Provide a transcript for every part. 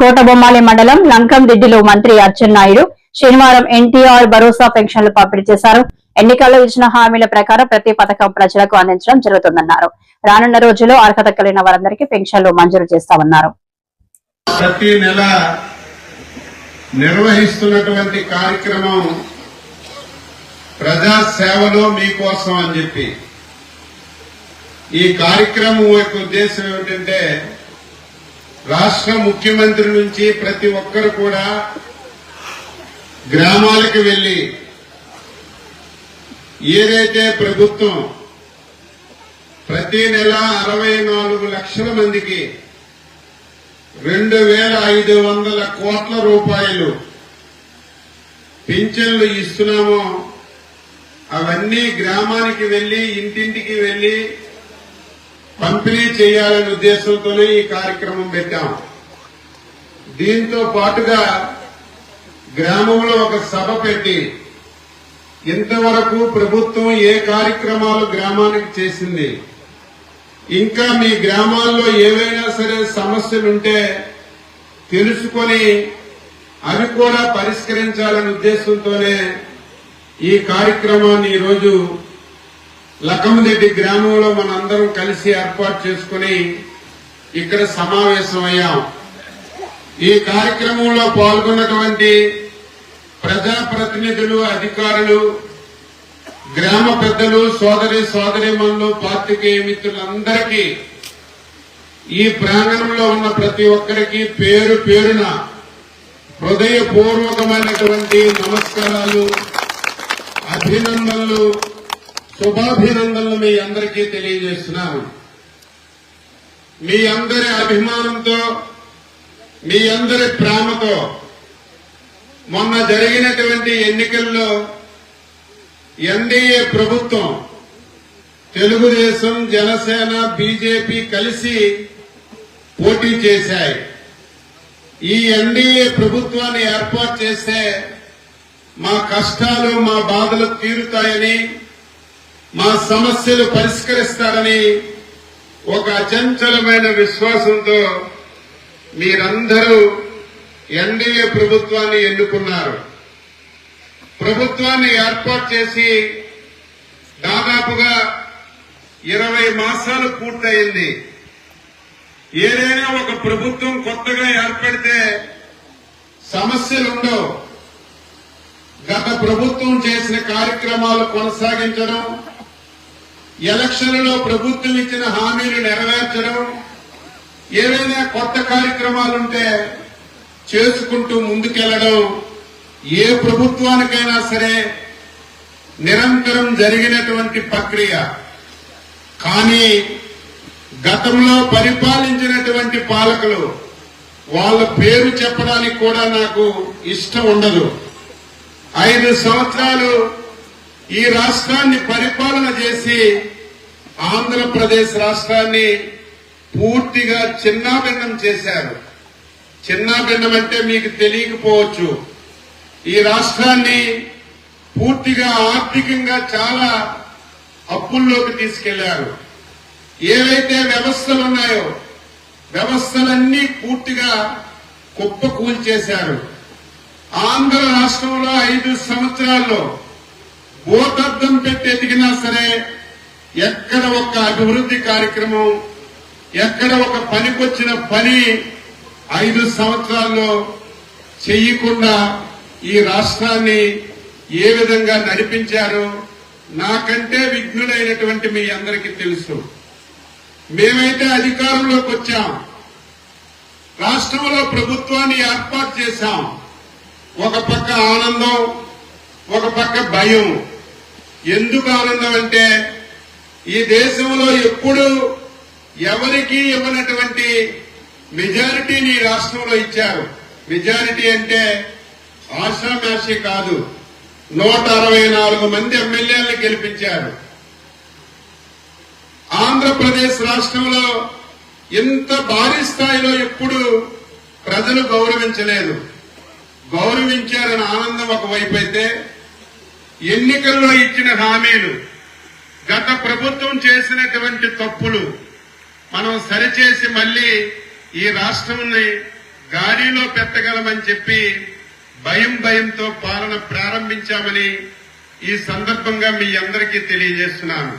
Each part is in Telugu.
కోటబొమ్మాలి మండలం లంకందిడ్డిలో మంత్రి అచ్చెన్నాయుడు శనివారం ఎన్టీఆర్ భరోసా పెన్షన్లు పంపిణీ చేశారు. ఎన్నికల్లో ఇచ్చిన హామీల ప్రకారం ప్రతి పథకం ప్రజలకు అందించడం జరుగుతుందన్నారు. రానున్న రోజుల్లో అర్హత కలిగిన వారందరికీ పెన్షన్లు మంజూరు చేస్తామన్నారు. ప్రతి నెల నిర్వహిస్తున్నటువంటి కార్యక్రమం ప్రజా సేవలో మీకోసం అని చెప్పి. ఈ కార్యక్రమం యొక్క ఉద్దేశం ఏమిటంటే రాష్ట్ర ముఖ్యమంత్రి నుంచి ప్రతి ఒక్కరు కూడా గ్రామాలకు వెళ్ళి ఏదైతే ప్రభుత్వం ప్రతి నెల అరవై నాలుగు లక్షల మందికి రెండు వేల ఐదు వందల కోట్ల రూపాయలు పింఛన్లు ఇస్తున్నామో అవన్నీ గ్రామానికి వెళ్ళి ఇంటింటికి వెళ్ళి పంపిణీ చేయాలనే ఉద్దేశంతోనే ఈ కార్యక్రమం పెట్టాం. దీంతో పాటుగా గ్రామంలో ఒక సభ పెట్టి ఇంతవరకు ప్రభుత్వం ఏ కార్యక్రమాలు గ్రామానికి చేసింది. ఇంకా మీ గ్రామాల్లో ఏవైనా సరే సమస్యలుంటే తెలుసుకొని అవి కూడా పరిష్కరించాలనే ఉద్దేశంతోనే ఈ కార్యక్రమాన్ని ఈరోజు లక్కమదెడ్డి గ్రామంలో మనందరం కలిసి ఏర్పాటు చేసుకుని ఇక్కడ సమావేశమయ్యాం. ఈ కార్యక్రమంలో పాల్గొన్నటువంటి ప్రజాప్రతినిధులు అధికారులు గ్రామ పెద్దలు సోదరి సోదరిమణులు పాత్రికేయ మిత్రులందరికీ ఈ ప్రాంగణంలో ఉన్న ప్రతి ఒక్కరికి పేరు పేరున హృదయపూర్వకమైనటువంటి నమస్కారాలు అభినందనలు. శుభాభినందనలు మీ అందరికీ తెలియజేస్తున్నాను. మీ అందరి అభిమానంతో మీ అందరి ప్రేమతో మొన్న జరిగినటువంటి ఎన్నికల్లో ఎన్డీఏ ప్రభుత్వం తెలుగుదేశం జనసేన బీజేపీ కలిసి పోటీ చేశాయి. ఈ ఎన్డీఏ ప్రభుత్వాన్ని ఏర్పాటు చేస్తే మా కష్టాలు మా బాధలు తీరుతాయని మా సమస్యలు పరిష్కరిస్తారని ఒక అచంచలమైన విశ్వాసంతో మీరందరూ ఎన్డీఏ ప్రభుత్వాన్ని ఎన్నుకున్నారు. ప్రభుత్వాన్ని ఏర్పాటు చేసి దాదాపుగా ఇరవై మాసాలు పూర్తయింది. ఏదైనా ఒక ప్రభుత్వం కొత్తగా ఏర్పడితే సమస్యలుండవు. గత ప్రభుత్వం చేసిన కార్యక్రమాలు కొనసాగించడం ఎలక్షన్లలో ప్రభుత్వం ఇచ్చిన హామీలు నెరవేర్చడం ఏవైనా కొత్త కార్యక్రమాలుంటే చేసుకుంటూ ముందుకెళ్ళడం ఏ ప్రభుత్వానికైనా సరే నిరంతరం జరిగినటువంటి ప్రక్రియ. కానీ గతంలో పరిపాలించినటువంటి పాలకులు వాళ్ళ పేరు చెప్పడానికి కూడా నాకు ఇష్టం ఉండదు. ఐదు సంవత్సరాలు ఈ రాష్ట్రాన్ని పరిపాలన చేసి ఆంధ్రప్రదేశ్ రాష్ట్రాన్ని పూర్తిగా చిన్నాభిన్నం చేశారు. చిన్నాభిన్నం అంటే మీకు తెలియకపోవచ్చు. ఈ రాష్ట్రాన్ని పూర్తిగా ఆర్థికంగా చాలా అప్పుల్లోకి తీసుకెళ్ళారు. ఏవైతే వ్యవస్థలు ఉన్నాయో వ్యవస్థలన్నీ పూర్తిగా కుప్ప కూల్చేశారు ఆంధ్ర రాష్ట్రంలో ఐదు సంవత్సరాల్లో భూతద్దం పెట్టి ఎదిగినా సరే ఎక్కడ ఒక అభివృద్ధి కార్యక్రమం ఎక్కడ ఒక పనికొచ్చిన పని ఐదు సంవత్సరాల్లో చెయ్యకుండా ఈ రాష్ట్రాన్ని ఏ విధంగా నడిపించారో నాకంటే విఘ్నులైనటువంటి మీ అందరికీ తెలుసు. మేమైతే అధికారంలోకి వచ్చాం. రాష్ట్రంలో ప్రభుత్వాన్ని ఏర్పాటు చేశాం. ఒక పక్క ఆనందం ఒక పక్క భయం. ఎందుకు ఆనందం అంటే ఈ దేశంలో ఎప్పుడు ఎవరికి ఇవ్వనటువంటి మెజారిటీని రాష్ట్రంలో ఇచ్చారు. మెజారిటీ అంటే ఆశామాషి కాదు. నూట అరవై నాలుగు మంది ఎమ్మెల్యేలను గెలిపించారు. ఆంధ్రప్రదేశ్ రాష్ట్రంలో ఇంత భారీ స్థాయిలో ఎప్పుడు ప్రజలు గౌరవించలేదు. గౌరవించారని ఆనందం ఒకవైపు అయితే ఎన్నికల్లో ఇచ్చిన హామీలు గత ప్రభుత్వం చేసినటువంటి తప్పులు మనం సరిచేసి మళ్ళీ ఈ రాష్ట్రాన్ని గాడిలో పెట్టగలమని చెప్పి భయం భయంతో పాలన ప్రారంభించామని ఈ సందర్భంగా మీ అందరికీ తెలియజేస్తున్నాను.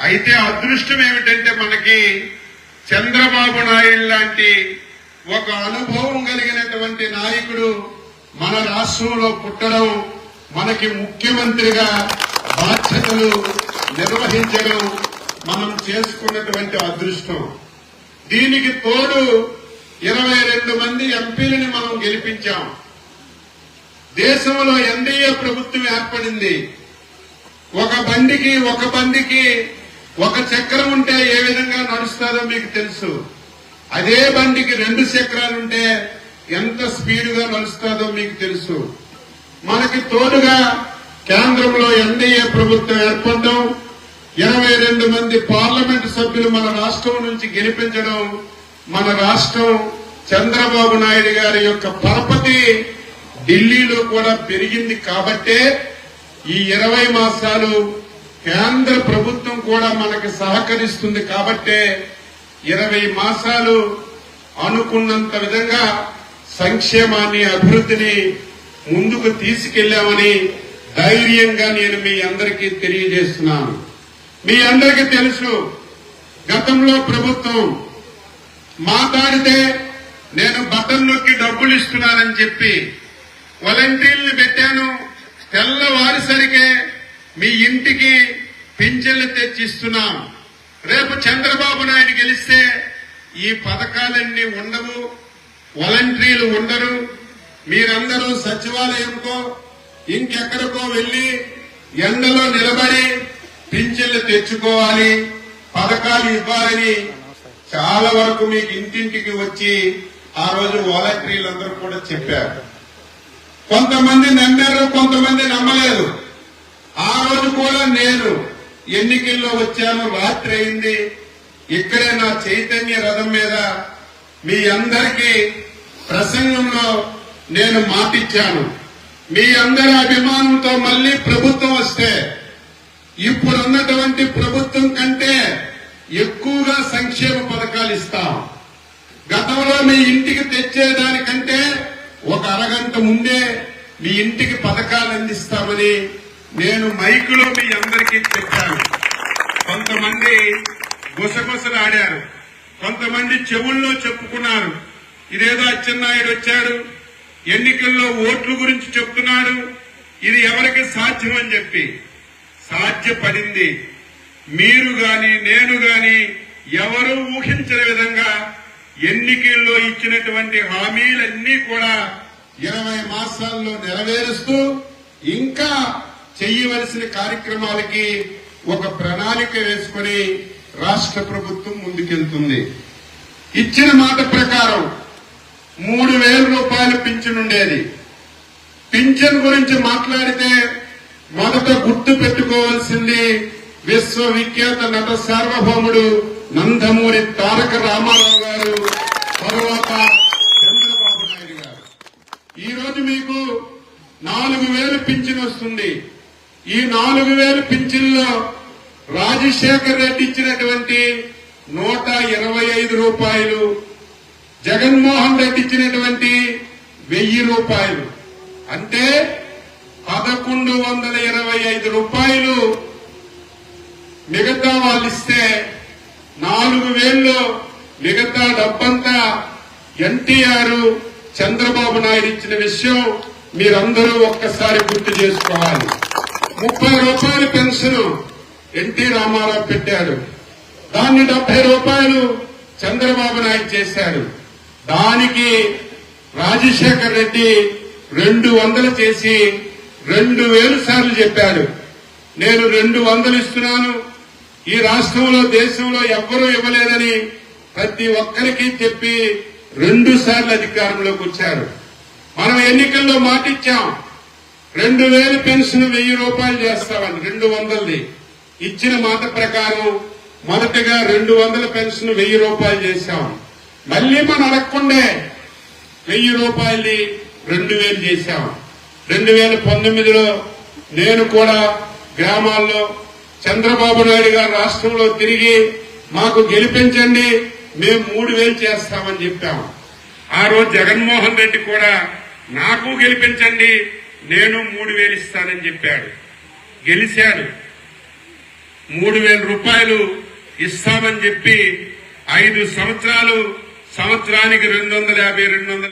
అయితే అదృష్టం ఏమిటంటే మనకి చంద్రబాబు నాయుడు లాంటి ఒక అనుభవం కలిగినటువంటి నాయకుడు మన రాష్ట్రంలో పుట్టడం మనకి ముఖ్యమంత్రిగా బాధ్యతలు నిర్వహించడం మనం చేసుకున్నటువంటి అదృష్టం. దీనికి తోడు ఇరవై రెండు మంది ఎంపీలని మనం గెలిపించాం. దేశంలో ఎన్డీఏ ప్రభుత్వం ఏర్పడింది. ఒక బండికి ఒక బండికి ఒక చక్రం ఉంటే ఏ విధంగా నడుస్తుందో మీకు తెలుసు. అదే బండికి రెండు చక్రాలుంటే ఎంత స్పీడ్గా నడుస్తుందో మీకు తెలుసు. మనకి తోడుగా కేంద్రంలో ఎన్డీఏ ప్రభుత్వం ఏర్పడడం ఇరవై రెండు మంది పార్లమెంట్ సభ్యులు మన రాష్ట్రం నుంచి గెలిపించడం మన రాష్ట్రం చంద్రబాబు నాయుడు గారి యొక్క పరపతి ఢిల్లీలో కూడా పెరిగింది కాబట్టే ఈ ఇరవై మాసాలు కేంద్ర ప్రభుత్వం కూడా మనకి సహకరిస్తుంది కాబట్టే ఇరవై మాసాలు అనుకున్నంత విధంగా సంక్షేమాన్ని అభివృద్ధిని ముందుకు తీసుకెళ్ళామని ధైర్యంగా నేను మీ అందరికీ తెలియజేస్తున్నాను. మీ అందరికీ తెలుసు గతంలో ప్రభుత్వం మాట్లాడితే నేను బటన్ నొక్కి డబ్బులు ఇస్తున్నానని చెప్పి వాలంటీర్లు పెట్టాను. తెల్లవారిసరికే మీ ఇంటికి పింఛన్లు తెచ్చిస్తున్నాం రేపు చంద్రబాబు నాయుడు గెలిస్తే ఈ పథకాలన్నీ ఉండవు వాలంటీర్లు ఉండరు. మీరందరూ సచివాలయంకో ఇంకెక్కడికో వెళ్ళి ఎండలో నిలబడి పింఛన్లు తెచ్చుకోవాలి పథకాలు ఇవ్వాలని చాలా వరకు మీకు ఇంటింటికి వచ్చి ఆ రోజు వాలంటీర్లందరూ కూడా చెప్పారు. కొంతమంది నమ్మారు కొంతమంది నమ్మలేదు. ఆ రోజు కూడా నేను ఎన్నికల్లో వచ్చాను రాత్రి అయింది. ఇక్కడే నా చైతన్య రథం మీద మీ అందరికీ ప్రసంగంలో నేను మాటిచ్చాను. మీ అందరి అభిమానంతో మళ్ళీ ప్రభుత్వం వస్తే ఇప్పుడున్నటువంటి ప్రభుత్వం కంటే ఎక్కువగా సంక్షేమ పథకాలు ఇస్తాం. గతంలో మీ ఇంటికి తెచ్చేదానికంటే ఒక అరగంట ముందే మీ ఇంటికి పథకాలు అందిస్తామని నేను మైకులో మీ అందరికీ చెప్పాను. కొంతమంది గుసగుసలాడారు. కొంతమంది చెవుల్లో చెప్పుకున్నారు. ఇదేదో అచ్చెన్నాయుడు వచ్చాడు. ఎన్నికల్లో ఓట్ల గురించి చెప్తున్నాడు. ఇది ఎవరికి సాధ్యమని చెప్పి సాధ్యపడింది. మీరు గాని నేను గాని ఎవరు ఊహించని విధంగా ఎన్నికల్లో ఇచ్చినటువంటి హామీలన్నీ కూడా ఇరవై మాసాల్లో నెరవేరుస్తూ ఇంకా చేయవలసిన కార్యక్రమాలకి ఒక ప్రణాళిక వేసుకుని రాష్ట్ర ప్రభుత్వం ముందుకెళ్తుంది. ఇచ్చిన మాట ప్రకారం మూడు వేల రూపాయలు పింఛన్ ఉండేది. పింఛన్ గురించి మాట్లాడితే మొదట గుర్తు పెట్టుకోవాల్సింది విశ్వవిఖ్యాత నట సార్వభౌముడు నందమూరి తారక రామారావు గారు తరువాత చంద్రబాబు నాయుడు గారు. ఈ రోజు మీకు నాలుగు వేలు పింఛన్ వస్తుంది. ఈ నాలుగు వేలు పింఛన్లో రాజశేఖర్ రెడ్డి ఇచ్చినటువంటి నూట ఇరవై ఐదు రూపాయలు జగన్మోహన్ రెడ్డి ఇచ్చినటువంటి వెయ్యి రూపాయలు. అంటే పదకొండు వందల ఇరవై ఐదు రూపాయలు మిగతా వాళ్ళు ఇస్తే నాలుగు వేళ్ళు మిగతా డబ్బంతా ఎన్టీఆర్ చంద్రబాబు నాయుడు ఇచ్చిన విషయం మీరందరూ ఒక్కసారి గుర్తు చేసుకోవాలి. ముప్పై రూపాయలు పెన్షన్ ఎన్టీ రామారావు పెట్టారు దాన్ని డెబ్బై రూపాయలు చంద్రబాబు నాయుడు చేశారు దానికి రాజశేఖర్ రెడ్డి రెండు వందలు చేసి రెండు వేలు సార్లు చెప్పాడు. నేను రెండు వందలు ఇస్తున్నాను. ఈ రాష్ట్రంలో దేశంలో ఎవ్వరూ ఇవ్వలేదని ప్రతి ఒక్కరికి చెప్పి రెండు సార్లు అధికారంలోకి వచ్చారు. మనం ఎన్నికల్లో మాటిచ్చాం రెండు వేలు పెన్షన్ వెయ్యి రూపాయలు చేస్తామని రెండు వందలది. ఇచ్చిన మాట ప్రకారం మొదటగా రెండు వందల పెన్షన్ వెయ్యి రూపాయలు చేశాం. మళ్ళీ మనం అడగకుండే వెయ్యి రూపాయలు రెండు వేలు చేశాం. రెండు వేల పంతొమ్మిదిలో నేను కూడా గ్రామాల్లో చంద్రబాబు నాయుడు గారు రాష్ట్రంలో తిరిగి మాకు గెలిపించండి మేము మూడు వేలు చేస్తామని చెప్పాము ఆ రోజు జగన్మోహన్ రెడ్డి కూడా నాకు గెలిపించండి నేను మూడు వేలు ఇస్తానని చెప్పాడు. గెలిచాడు. మూడు వేల రూపాయలు ఇస్తామని చెప్పి ఐదు సంవత్సరాలు సంవత్సరానికి రెండు వందల యాభై రెండు వందల